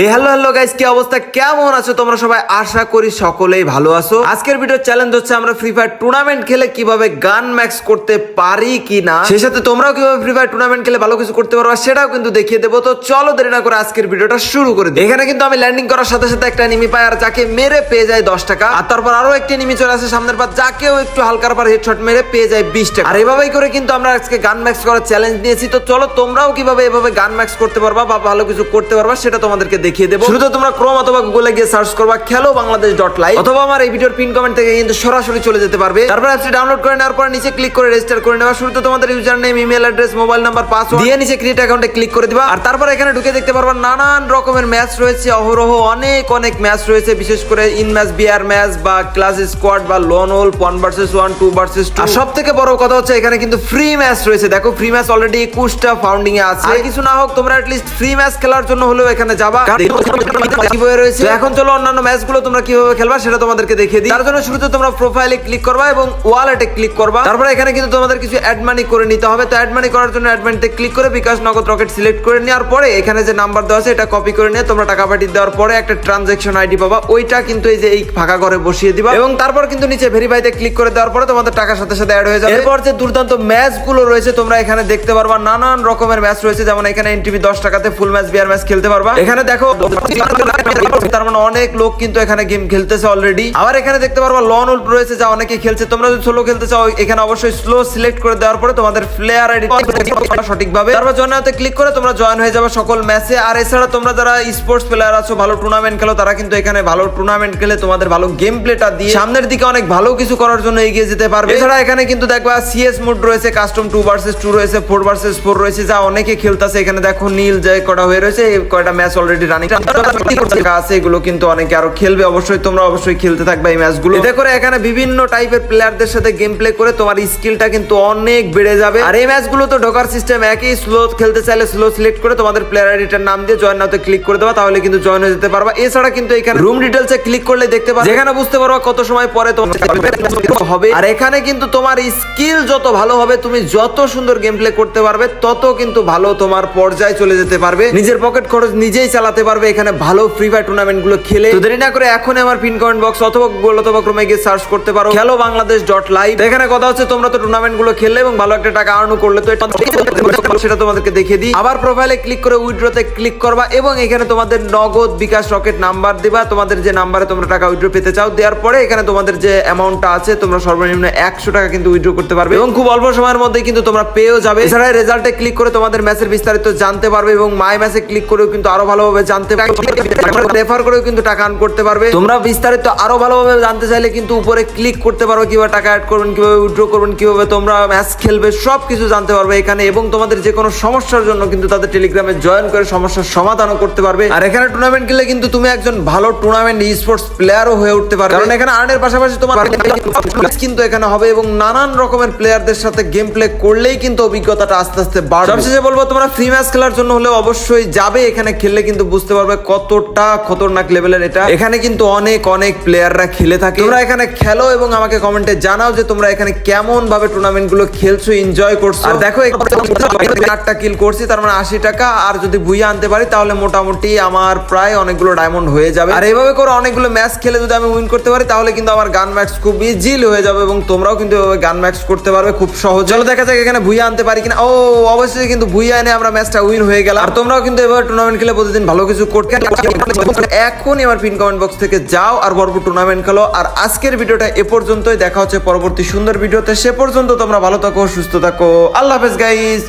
এই hello hello guys কি অবস্থা? কেমন আছো তোমরা সবাই? আশা করি সকলেই ভালো আছো। আজকের ভিডিও চ্যালেঞ্জ হচ্ছে আমরা ফ্রি ফায়ার টুর্নামেন্ট খেলে কীভাবে গান ম্যাক্স করতে পারি কিনা। সেই সাথে তোমরাও কীভাবে ফ্রি ফায়ার টুর্নামেন্ট খেলে ভালো কিছু করতে পারবা সেটাও কিন্তু দেখিয়ে দেবো। তো চলো দেরি না করে আজকের ভিডিওটা শুরু করে দিই। এখানে কিন্তু আমি ল্যান্ডিং করার সাথে সাথে একটা নিমি পাই, আর যাকে মেরে পেয়ে যায় দশ টাকা। আর তারপর আরও একটি নিমি চলে আসে সামনের পর যাকেও একটু হালকার পর হেডশট মেরে পেয়ে যায় বিশ টাকা। আর এভাবেই করে কিন্তু আমরা আজকে গান ম্যাক্স করার চ্যালেঞ্জ নিয়েছি। তো চলো তোমরাও কীভাবে এভাবে গান ম্যাক্স করতে পারবা বা ভালো কিছু করতে পারবা, সেটা তোমাদেরকে দেখিয়ে দেবো। শুরুতে তোমরা ক্রোম অথবা গুগলে গিয়ে সার্চ করবা খেলো বাংলাদেশ ডট লাইভ অথবা আমার এই ভিডিওর পিন কমেন্ট থেকে কিন্তু সরাসরি চলে যেতে পারবে। তারপর অ্যাপসটি ডাউনলোড করে নেওয়ার পর নিচে ক্লিক করে রেজিস্টার করে নেওয়া। শুরুতে তোমাদের user name email address mobile number password দিয়ে নিচে ক্রিয়েট অ্যাকাউন্টে ক্লিক করে দিবা। আর তারপর এখানে ঢুকে দেখতে পারবা নানান রকমের ম্যাচ রয়েছে অহরহ অনেক অনেক ম্যাচ রয়েছে। বিশেষ করে ইন ম্যাচ বিআর ম্যাচ বা ক্লাস স্কোয়াড বা lone wolf one versus one two versus two আর সব থেকে বড় কথা হচ্ছে এখানে কিন্তু ফ্রি ম্যাচ রয়েছে। দেখো ফ্রি ম্যাচ অলরেডি একুশটা ফাউন্ডিং এ আছে। কিছু না হোক তোমরা লিস্ট ফ্রি ম্যাচ খেলার জন্য হলেও এখানে যাবা। রয়েছে? এখন চলো অন্যান্য ম্যাচগুলো তোমরা কীভাবে খেলবা সেটা তোমাদেরকে দেখিয়ে দিই। তার জন্য শুরুতে তোমরা প্রোফাইলে ক্লিক করবা এবং ওয়ালেটে ক্লিক করবা। তারপরে এখানে কিন্তু তোমাদের কিছু অ্যাড মানি করে নিতে হবে। তো অ্যাড মানি করার জন্য অ্যাড মানিতে ক্লিক করে বিকাশ নগদ রকেট সিলেক্ট করে নেওয়ার পরে এখানে যে নাম্বার দেওয়া আছে এটা কপি করে নিয়ে তোমরা টাকা পাঠিয়ে দেওয়ার পরে একটা ট্রানজাকশন আইডি পাবা। ওইটা কিন্তু এই যে এই ফাঁকা ঘরে বসিয়ে দিবা। এবং তারপর কিন্তু নিচে ভেরিফাইতে ক্লিক করে দেওয়ার পরে তোমাদের টাকার সাথে সাথে অ্যাড হয়ে যাবে। এরপর যে দুর্দান্ত ম্যাচগুলো রয়েছে তোমরা এখানে দেখতে পারবা নানান রকমের ম্যাচ রয়েছে। যেমন এখানে এনটিভি দশ টাকাতে ফুল ম্যাচ বিয়ার ম্যাচ খেলতে পারবা। এখানে দেখো তার মানে অনেক লোক কিন্তু এখানে গেম খেলতেছে অলরেডি আবার এখানে দেখতে পারবা লন উল্প রয়েছে যা অনেকে খেলছে। তোমরা যদি স্লো খেলতে চাও এখানে অবশ্যই স্লো সিলেক্ট করে দেওয়ার পরে তোমাদের প্লেয়ার আইডি সঠিকভাবে তারপর জয়েন হতে ক্লিক করে তোমরা জয়েন হয়ে যাবে সকল ম্যাচে আর এছাড়া তোমরা যারা স্পোর্টস প্লেয়ার আছো ভালো টুর্নামেন্ট খেলো তারা কিন্তু এখানে ভালো টুর্নামেন্ট খেলে তোমাদের ভালো গেম প্লেটা দিয়ে সামনের দিকে অনেক ভালো কিছু করার জন্য এগিয়ে যেতে পারবে। এছাড়া এখানে কিন্তু দেখবা সিএস মোড রয়েছে কাস্টম টু ভার্সেস টু রয়েছে ফোর ভার্সেস ফোর রয়েছে যা অনেকে খেলতেছে। এখানে দেখো নীল যে কটা হয়ে রয়েছে কয়টা ম্যাচ অলরেডি রানিং আছে, এগুলো কিন্তু অনেকে আরও খেলবে। অবশ্যই তোমরা অবশ্যই খেলতে থাকবে এই ম্যাচগুলো। এতে করে এখানে বিভিন্ন টাইপের প্লেয়ারদের সাথে গেম প্লে করে তোমার স্কিলটা কিন্তু অনেক বেড়ে যাবে। আর এই ম্যাচগুলো তো ঢোকার সিস্টেম একই। স্লো খেলতে চাইলে স্লো সিলেক্ট করে তোমাদের প্লেয়ার আইডিটার নাম দিয়ে জয়েন নাওতে ক্লিক করে দেওয়া তাহলে কিন্তু জয়েন হয়ে যেতে পারবা। এছাড়া কিন্তু এখানে রুম ডিটেলসে ক্লিক করলে দেখতে পারবে যেখানে বুঝতে পারবা কত সময় পরে তোমার হবে। আর এখানে কিন্তু তোমার স্কিল যত ভালো হবে, তুমি যত সুন্দর গেম প্লে করতে পারবে, তত কিন্তু ভালো তোমার পর্যায়ে চলে যেতে পারবে। নিজের পকেট খরচ নিজেই চালাতে পারবে এখানে ভালো ফ্রি ফায়ার টুর্নামেন্টগুলো খেলে। তো দেরি না করে এখন আমার পিন কমেন্ট বক্স অথবা গুগল অথবা ক্রমে গিয়ে সার্চ করতে পারো। খেলো বাংলাদেশ ডট লাইভ এখানে কথা হচ্ছে তোমরা তো টুর্নামেন্টগুলো খেললে এবং ভালো একটা টাকা আর্ন করলে তো এটা সেটা তোমাদেরকে দেখিয়ে দিই। আবার প্রোফাইলে ক্লিক করে উইড্রোতে ক্লিক করবা এবং এখানে তোমাদের নগদ বিকাশ রকেট নাম্বার দিবা। তোমাদের যে নাম্বারে তোমরা টাকা উইথড্র পেতে চাও দেওয়ার পরে এখানে তোমাদের যে অ্যামাউন্টটা আছে তোমরা সর্বনিম্ন একশো টাকা কিন্তু উইড্রো করতে পারবে। এবং খুব অল্প সময়ের মধ্যে কিন্তু তোমরা পেয়েও যাবে। এছাড়া রেজাল্টে ক্লিক করে তোমাদের ম্যাচের বিস্তারিত জানতে পারবে এবং মাই ম্যাচে ক্লিক করেও কিন্তু আরও ভালোভাবে জানতে রেফার করেও কিন্তু টাকা আর্ন করতে পারবে। তোমরা বিস্তারিত আরও ভালোভাবে জানতে চাইলে কিন্তু উপরে ক্লিক করতে পারো কীভাবে টাকা অ্যাড করবেন কীভাবে উইথড্র করবেন কীভাবে তোমরা ম্যাচ খেলবে সব কিছু জানতে পারবে এখানে। এবং তোমাদের যে কোনো সমস্যার জন্য কিন্তু তাদের টেলিগ্রামে জয়েন করে সমস্যার সমাধানও করতে পারবে। আর এখানে টুর্নামেন্ট খেললে কিন্তু তুমি একজন ভালো টুর্নামেন্ট স্পোর্টস প্লেয়ারও হয়ে উঠতে পারবে। কারণ এখানে আর্নের পাশাপাশি তোমার কিন্তু এখানে হবে এবং নানান রকমের প্লেয়ারদের সাথে গেম প্লে করলেই কিন্তু অভিজ্ঞতাটা আস্তে আস্তে বাড়বে। সবশেষে বলব তোমরা ফ্রি ম্যাচ খেলার জন্য হলে অবশ্যই যাবে। এখানে খেললে কিন্তু বুঝতে পারবে কতটা খতরনাক লেভেলের এটা। এখানে কিন্তু অনেক অনেক প্লেয়াররা খেলে থাকে। তোমরা এখানে খেলো এবং আমাকে কমেন্টে জানাও যে তোমরা এখানে কেমন ভাবে টুর্নামেন্টগুলো খেলছো এনজয় করছ। আর দেখো আটটা কিল করছি তার মানে আশি টাকা। আর যদি ভুইয়া আনতে পারি তাহলে মোটামুটি আমার প্রায় অনেকগুলো ডায়মন্ড হয়ে যাবে। আর এইভাবে করে অনেকগুলো ম্যাচ খেলে যদি আমি উইন করতে পারি তাহলে কিন্তু আমার গান ম্যাক্স খুব ইজিলি হয়ে যাবে এবং তোমরাও কিন্তু এভাবে গান ম্যাক্স করতে পারবে খুব সহজ। চলো দেখা যাক এখানে ভুইয়া আনতে পারি কিনা। ও অবশ্যই কিন্তু ভুইয়া এনে আমরা ম্যাচটা উইন হয়ে গেলাম। আর তোমরাও কিন্তু এভাবে টুর্নামেন্ট খেলে প্রতিদিন ভালো কিছু করতে এখন এবার পিন কমেন্ট বক্স থেকে যাও আর ভরপুর টুর্নামেন্ট খেলো। আর আজকের ভিডিওটা এ পর্যন্তই। দেখা হচ্ছে পরবর্তী সুন্দর ভিডিওতে। সে পর্যন্ত তোমরা ভালো থাকো, সুস্থ থাকো। আল্লাহ হাফেজ গাইস